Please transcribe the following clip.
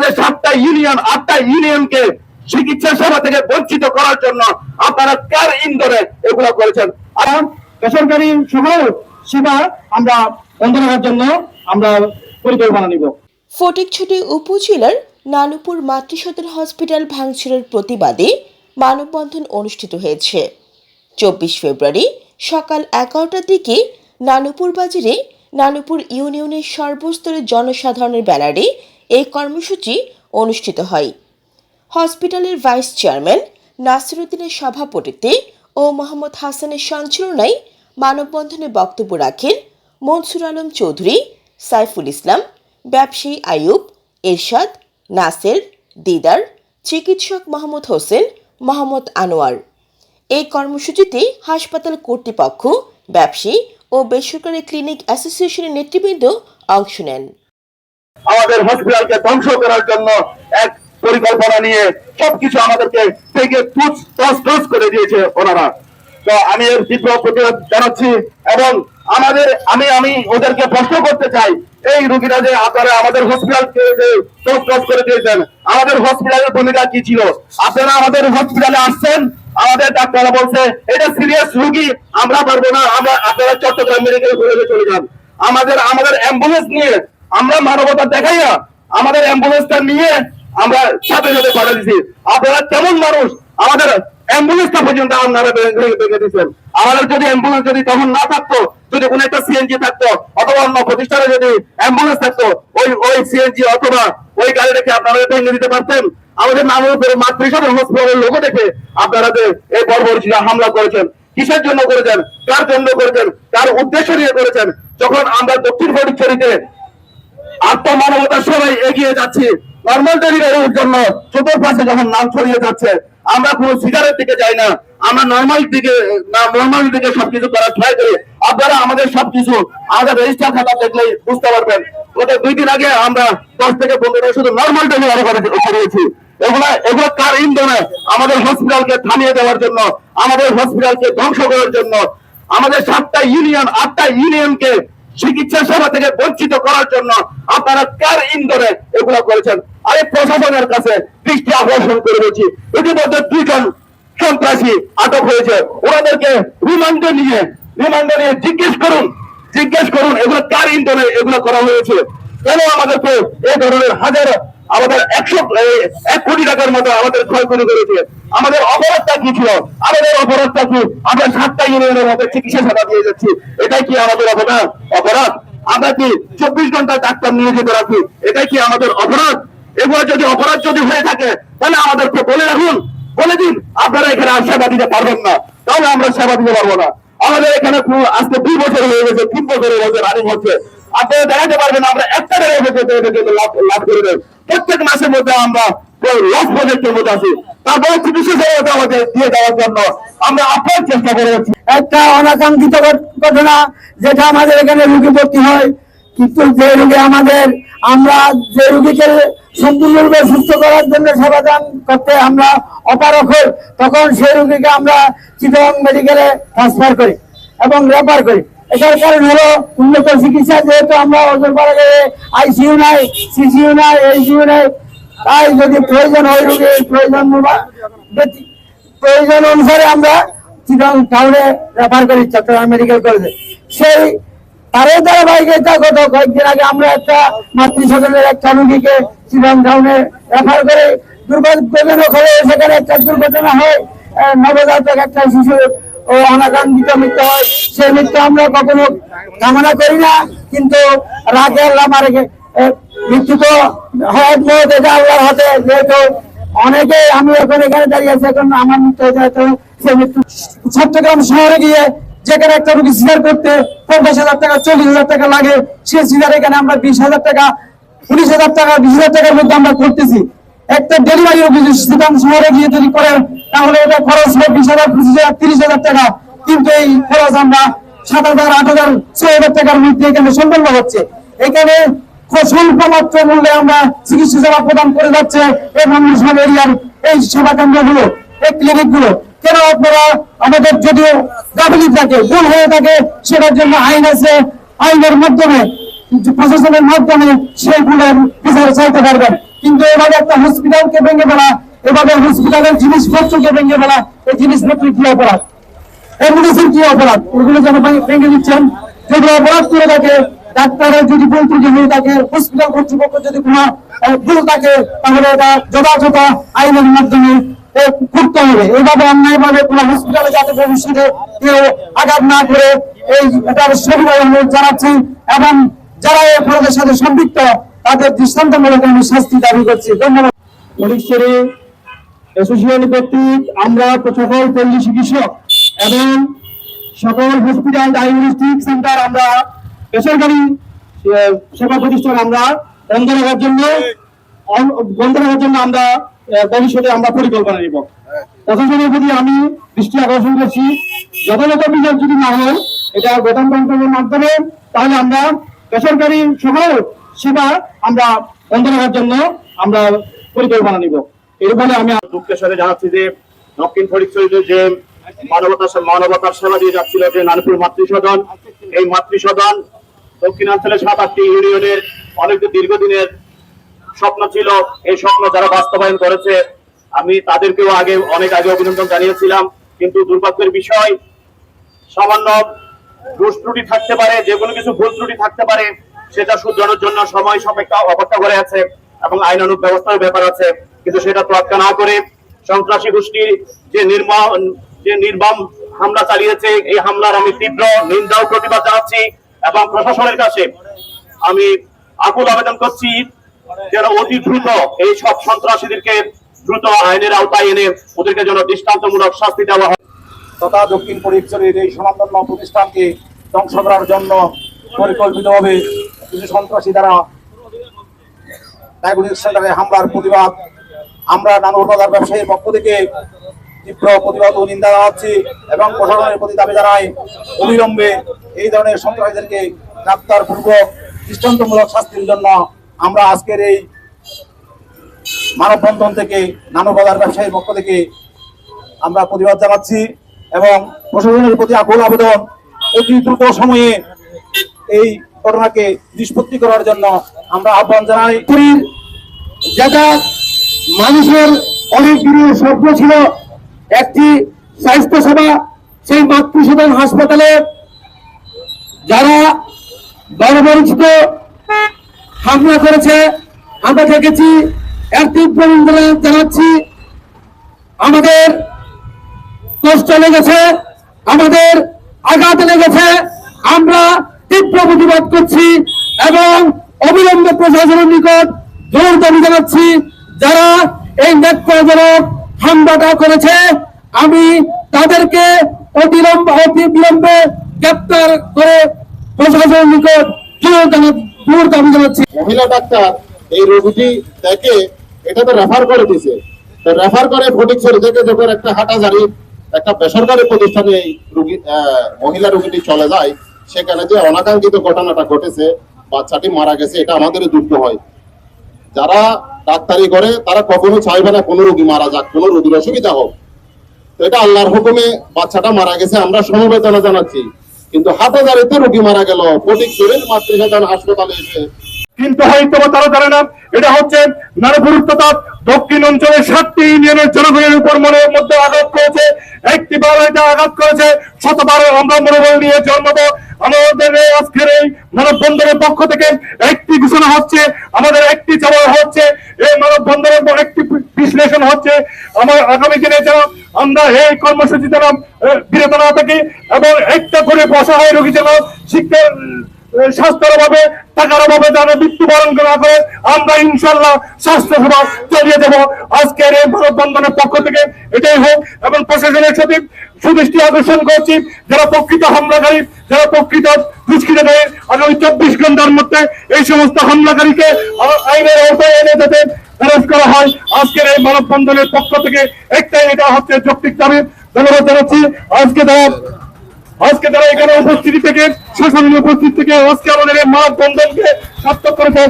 আমাদের সাতটা ইউনিয়ন আটটা ইউনিয়নকে চিকিৎসা সেবা থেকে বঞ্চিত করার জন্য আপনারা কার ইন্ধনে এগুলো করেছেন। বেসরকারি সকল সেবা আমরা বন্ধ রাখার জন্য আমরা পরিকল্পনা নিব। ফটিকছড়ি উপজেলার নানুপুর মাতৃসদন হসপিটাল ভাঙচুরের প্রতিবাদে মানববন্ধন অনুষ্ঠিত হয়েছে। চব্বিশ ফেব্রুয়ারি সকাল এগারোটার দিকে নানুপুর বাজারে নানুপুর ইউনিয়নের সর্বস্তরের জনসাধারণের ব্যানারে এই কর্মসূচি অনুষ্ঠিত হয়। হসপিটালের ভাইস চেয়ারম্যান, নাসিরুদ্দিনের সভাপতিত্বে ও মোহাম্মদ হাসানের সঞ্চালনায় মানববন্ধনে বক্তব্য রাখেন মনসুর আলম চৌধুরী, সাইফুল ইসলাম, ব্যবসায়ী আয়ুব এরশাদ, নাসের, দিদার, চিকিৎসক মোহাম্মদ হোসেন, মোহাম্মদ আনোয়ার। এই কর্মসূচিতে হাসপাতাল কর্তৃপক্ষ, ব্যবসায়ী ও বেসরকারি ক্লিনিক অ্যাসোসিয়েশনের নেতৃবৃন্দ অংশ নেন। আমাদের হসপিটালকে ধ্বংস করার জন্য এক পরিকল্পনা নিয়ে সবকিছু আমাদেরকে থেকে টস করে দিয়েছে ওনারা। তো আমি এর তীব্র প্রতিবাদ জানাচ্ছি এবং আমাদের, আমি আমি ওদেরকে প্রশ্ন করতে চাই, এই রুগীরা যে আপনারা আমাদের হসপিটালকে করে দিয়েছেন, আমাদের হসপিটালের ভূমিকা কি ছিল? আপনারা আমাদের হসপিটালে আসছেন, আমাদের ডাক্তাররা বলছে, এটা সিরিয়াস রুগী, আমরা পারব না, আমরা, আপনারা চট্টগ্রাম মেডিকেল কলেজে চলে যান। আমাদের আমাদের অ্যাম্বুলেন্স নিয়ে আমরা মানবতা দেখাই না আমাদের অ্যাম্বুলেন্সটা নিয়ে আমরা সাথে সাথে পাঠা দিছি। আপনারা কেমন মানুষ, আমাদের অ্যাম্বুলেন্সটা পর্যন্ত আপনারা ভেঙে দিচ্ছেন আমাদের যদি অ্যাম্বুলেন্স যদি তখন না থাকতো, যদি কোনো একটা সিএনজি থাকতো, অথবা অন্য প্রতিষ্ঠানে যদি অ্যাম্বুলেন্স থাকতো, ওই ওই সিএনজি অথবা ওই গাড়িটাকে আপনারা ভেঙে দিতে পারতেন। আমাদের নামের উপরে মাতৃসদন হসপিটালের লোক দেখে আপনারা যে এই বর্বরচিরা হামলা করেছেন। কিসের জন্য করেছেন? কার জন্য করেছেন? কার উদ্দেশ্য নিয়ে করেছেন? যখন আমরা দক্ষিণ ফটিকছড়িতে আত্মমানবতার সবাই এগিয়ে যাচ্ছি। নর্মাল ডেলিভারির জন্য চতুর্পাশে যখন নাম ছড়িয়ে যাচ্ছে, আমরা কোনো সিগারেট দিকে যাই না। আমরা নর্মাল দিকে, না নর্মাল দিকে সবকিছু করার ট্রাই করি। আপনারা আমাদের সবকিছু, আমাদের রেজিস্টার খাতা দেখলেই বুঝতে পারবেন। গত দুই দিন আগে আমরা দশ থেকে পনেরো শুধু নর্মাল ডেলিভারি করে করিয়েছি এগুলা, এগুলো কার ইন্ধনে? আমাদের হসপিটালকে থামিয়ে দেওয়ার জন্য, আমাদের হসপিটালকে ধ্বংস করার জন্য, আমাদের সাতটা ইউনিয়ন আটটা ইউনিয়নকে চিকিৎসা সেবা থেকে বঞ্চিত করার জন্য আপনারা কার ইন্দোরে এগুলো করেছেন? আরে প্রশাসনের কাছে দৃষ্টি আকর্ষণ করে বলছি। ইতিমধ্যে দুইজন সন্ত্রাসী আটক হয়েছে। ওনাদেরকে রিমান্ডে নিয়ে রিমান্ডে নিয়ে জিজ্ঞেস করুন জিজ্ঞেস করুন এগুলো কার ইন্দোরে এগুলো করা হয়েছে। কেন আমাদেরকে এই ধরনের হাজার আমাদের একশো এক কোটি টাকার মতো আমাদের ক্ষয়ক্ষতি করেছে। আমাদের অপরাধটা কি ছিল? আমাদের অপরাধটা কি? আমরা সাতটা ইউনিয়নের মধ্যে চিকিৎসা সেবা দিয়ে যাচ্ছি। এটাই কি আমাদের অপরাধ? অপরাধ? আমরা কি চব্বিশ ঘণ্টা ডাক্তার নিয়ে যেতে রাখি? এটাই কি আমাদের অপরাধ? এগুলো যদি অপরাধ যদি হয়ে থাকে, তাহলে আমাদেরকে বলে রাখুন। বলে দিন, আপনারা এখানে আর সেবা দিতে পারবেন না। তাহলে আমরা সেবা দিতে পারব না। আমাদের এখানে আজকে দুই বছর হয়ে গেছে, তিন বছর হয়ে গেছে রানিং হচ্ছে। আপনারা দেখাতে পারবেন, আমরা একটা লাভ করে দেন প্রত্যেক মাসের মধ্যে আমরা লস প্রজেক্টের মধ্যে আছি। তারপরে চিকিৎসা সেবা আমাদের দিয়ে দেওয়ার জন্য। আমরা আপনার চেষ্টা করে যাচ্ছি। একটা অনাকাঙ্ক্ষিত ঘট- ঘটনা যেটা আমাদের এখানে রুগী ভর্তি হয়। কিন্তু যে রুগী আমাদের, আমরা যে রুগীকে সম্পূর্ণরূপে সুস্থ করার জন্য সেবাদান করতে আমরা অপারক হই, তখন সেই রুগীকে আমরা চিটং মেডিকেলে ট্রান্সফার করি এবং রেফার করি। এটার কারণ হলো উন্নত চিকিৎসা, যেহেতু আমরা ওজন করা গেলে আইসিইউ নাই, সিসিইউ নাই এইসিইউ নাই, তাই যদি প্রয়োজন হয় রুগীর প্রয়োজন প্রয়োজন অনুসারে আমরা চিটং টাউনে রেফার করি, চট্টগ্রাম মেডিকেল কলেজে সেই তারও ধারাবাহিকতা গত কয়েকদিন আগে আমরা একটা মাতৃসদনের একটা রুগীকে চিটং টাউনে রেফার করে, দুর্ভাগ্যজনক হলে সেখানে একটা দুর্ঘটনা হয়। নবজাতক একটা শিশু ও অনাকাঙ্ক্ষিত মৃত্যু হয়। মৃত্যু আমরা কখনো কামনা করি না, কিন্তু রাগে আল্লাহ মারে মৃত্যু তো আল্লাহর হাতে। যেহেতু অনেকে আমি এখন এখানে দাঁড়িয়ে আছি, এখন আমার মৃত্যু হয়ে তো সে মৃত্যু চট্টগ্রাম শহরে গিয়ে যেখানে একটা রুগী সিজার করতে পঞ্চাশ হাজার টাকা, চল্লিশ হাজার টাকা লাগে, সে সিজার এখানে আমরা বিশ হাজার টাকা, উনিশ হাজার টাকা, বিশ হাজার টাকার মধ্যে আমরা করতেছি। একটা ডেলিভারি রুগী শহরে গিয়ে যদি করেন তাহলে এটা খরচ হবে বিশ হাজার, পঁচিশ হাজার, তিরিশ হাজার টাকা। কিন্তু এই খরচ আমরা সাত হাজার, আট হাজার, ছয় হাজার টাকার মধ্যে এখানে সম্পন্ন হচ্ছে। এখানে স্বল্প মাত্র মূল্যে আমরা চিকিৎসা সেবা প্রদান করে যাচ্ছে এই মানুষের এরিয়ার এই সেবা কেন্দ্রগুলো, এই ক্লিনিকগুলো কেন আপনারা আমাদের যদিও গাফিলি থাকে, ভুল হয়ে থাকে, সেটার জন্য আইন আছে, আইনের মাধ্যমে, প্রশাসনের মাধ্যমে সেই ভুলের বিচার চাইতে পারবেন। কিন্তু এভাবে একটা হসপিটালকে ভেঙে ফেলা এভাবে হসপিটালের জিনিসপত্রকে ভেঙে ফেলা, এই জিনিসপত্র কি অপরাধ? অ্যাম্বুলেন্সের কি অপরাধ? এগুলো যেন ভেঙে- দিচ্ছেন। যেগুলো অপরাধ করে থাকে, ডাক্তারের যদি ভুল ত্রুটি হয়ে থাকে হসপিটাল কর্তৃপক্ষ যদি কোনো ভুল থাকে, তাহলে এটা যথাযথ আইনের মাধ্যমে করতে হবে। এইভাবে অন্যায়ভাবে কোনো হসপিটালে যাতে ভবিষ্যতে কেউ আঘাত না করে, এই এটার সবিনয় অনুরোধ জানাচ্ছি। এবং যারা এই অপরাধের সাথে সম্পৃক্ত, তাদের দৃষ্টান্তমূলক আমি শাস্তি দাবি করছি। ধন্যবাদ। ফটিকছড়ি অ্যাসোসিয়েশন কর্তৃক আমরা সকল পল্লী চিকিৎসক এবং সকল হসপিটাল ডায়াগনস্টিক সেন্টার আমরা বেসরকারি সেবা প্রতিষ্ঠান আমরা বন্ধ রাখার জন্য বন্ধ রাখার জন্য আমরা ভবিষ্যতে আমরা পরিকল্পনা নিব। প্রশাসনের প্রতি আমি দৃষ্টি আকর্ষণ করছি। যথাযথ বিচার যদি না হয়, এটা বন্টনের মাধ্যমে, তাহলে আমরা বেসরকারি সকল সেবা আমরা বন্ধ রাখার জন্য আমরা পরিকল্পনা নিব। এর ফলে আমি দুঃখের সাথে জানাচ্ছি যে দক্ষিণ ফরিদশরীতে যে মানবতার মানবতার সেবা দিয়ে যাচ্ছিল যে নানপুর মাতৃসদন, এই মাতৃসদন দক্ষিণাঞ্চলের সাত আটটি ইউনিয়নের অনেক দীর্ঘদিনের স্বপ্ন ছিল। এই স্বপ্ন যারা বাস্তবায়ন করেছে, আমি তাদেরকেও আগে, অনেক আগে অভিনন্দন জানিয়েছিলাম। কিন্তু দুর্ভাগ্যের বিষয়, সামান্য দোষ ত্রুটি থাকতে পারে, যে কোনো কিছু ভুল ত্রুটি থাকতে পারে, সেটা শুধরানোর জন্য সময় সাপেক্ষ অপেক্ষা করে আছে এবং আইনানুগ ব্যবস্থার ব্যাপার আছে। কিন্তু সেটা তোয়াক্কা না করে সন্ত্রাসী গোষ্ঠীর যে নির্মম যে নির্মম হামলা চালিয়েছে, এই হামলার আমি তীব্র নিন্দা ও প্রতিবাদ জানাচ্ছি এবং প্রশাসনের কাছে আমি আকুল আবেদন করছি যেন অতি দ্রুত এই সব সন্ত্রাসীদেরকে দ্রুত আইনের আওতায় এনে ওদেরকে যেন দৃষ্টান্তমূলক শাস্তি দেওয়া হয়। তথা দক্ষিণ পরিচরের এই সনাতন প্রতিষ্ঠানকে ধ্বংস করার জন্য পরিকল্পিতভাবে কিছু সন্ত্রাসী দ্বারা হামলার প্রতিবাদ আমরা নানুর বাজার ব্যবসায়ীর পক্ষ থেকে তীব্র প্রতিবাদ ও নিন্দা জানাচ্ছি এবং প্রশাসনের প্রতি দাবি জানাই অবিলম্বে এই ধরনের সন্ত্রাসীদেরকে গ্রেপ্তার পূর্বক দৃষ্টান্তমূলক শাস্তির জন্য আমরা আজকের এই মানববন্ধন থেকে নানু বাজার ব্যবসায়ীর পক্ষ থেকে আমরা প্রতিবাদ জানাচ্ছি এবং প্রশাসনের প্রতি আকুল আবেদন। অতি দ্রুত সময়ে এই ঘটনাকে নিষ্পত্তি করার জন্য আমরা আহ্বান জানাই। যেটা মানুষের অনেক দিনের স্বপ্ন ছিল একটি স্বাস্থ্য সেবা সেই মাতৃসদন হাসপাতালে। যারা বর্বরিচিত হামলা করেছে, আমরা দেখেছি, এক তীব্র নিন্দা জানাচ্ছি। আমাদের কষ্ট লেগেছে, আমাদের আঘাত লেগেছে, আমরা তীব্র প্রতিবাদ করছি এবং অবিলম্বে প্রশাসনের নিকট জোর দাবি জানাচ্ছি। যারা এই নেত্রজনক হামলাটা করেছে, আমি তাদেরকে অবিলম্ব অতি বিলম্বে গ্রেপ্তার করে প্রশাসনের নিকট জোর দাবি জানাচ্ছি। মহিলা ডাক্তার, এই রোগীটি দেখে এটাতে রেফার করে দিছে তো রেফার করে ফটিকছড়ি থেকে যখন একটা হাটাজারি, একটা বেসরকারি প্রতিষ্ঠানে এই রোগী মহিলা রোগীটি চলে যায়, সেখানে যে অনাকাঙ্ক্ষিত ঘটনাটা ঘটেছে, বাচ্চাটি মারা গেছে, এটা আমাদের দুঃখ হয়। যারা ডাক্তারি করে, তারা কখনো চাইবে না কোনো রোগী মারা যাক, কোনো রোগীর অসুবিধা হোক। তো এটা আল্লাহর হুকুমে বাচ্চাটা মারা গেছে, আমরা সমবেদনা জানাচ্ছি। কিন্তু হাটাজারিতে রোগী মারা গেল ফটিকছড়ির মাতৃসদন হাসপাতালে এসে। কিন্তু হয়তো তারা জানে না, এটা হচ্ছে নারপুর তথা দক্ষিণ অঞ্চলের সাতটি ইউনিয়নের জনগণের উপর মনের মধ্যে আঘাত করেছে। একটি বার এটা আঘাত করেছে শতবার আমরা মনোবল নিয়ে জন্মব আমাদের আজকের এই মানববন্ধনের পক্ষ থেকে একটি ঘোষণা হচ্ছে, আমাদের একটি চাওয়া হচ্ছে, এই মানববন্ধনের একটি বিশ্লেষণ হচ্ছে, আমার আগামী দিনে যেন আমরা এই কর্মসূচি যেন বিরত না থাকি এবং একটা করে বসা হয় রোগী যেন শিক্ষার স্বাস্থ্যের অভাবে, টাকার অভাবে যারা মৃত্যুবরণ না করে, আমরা ইনশাল্লাহ স্বাস্থ্য সেবা চালিয়ে দেব। আজকের এই মানববন্ধনের পক্ষ থেকে এটাই হোক, এবং প্রশাসনের সাথে সুদৃষ্টি আকর্ষণ করছি, যারা প্রকৃত হামলাকারী, যারা প্রকৃত দুষ্কৃতকারী, আগামী চব্বিশ ঘণ্টার মধ্যে এই সমস্ত হামলাকারীকে আইনের আওতায় এনে যাতে অ্যারেস্ট করা হয়। আজকের এই মানববন্ধনের পক্ষ থেকে একটাই এটা হচ্ছে যৌক্তিক দাবি। ধন্যবাদ জানাচ্ছি। আজকে তারা আজকে তারা এখানে উপস্থিতি থেকে শাসনের উপস্থিত থেকে আজকে আমাদের মা বন্ধনকে সার্থক করেছে।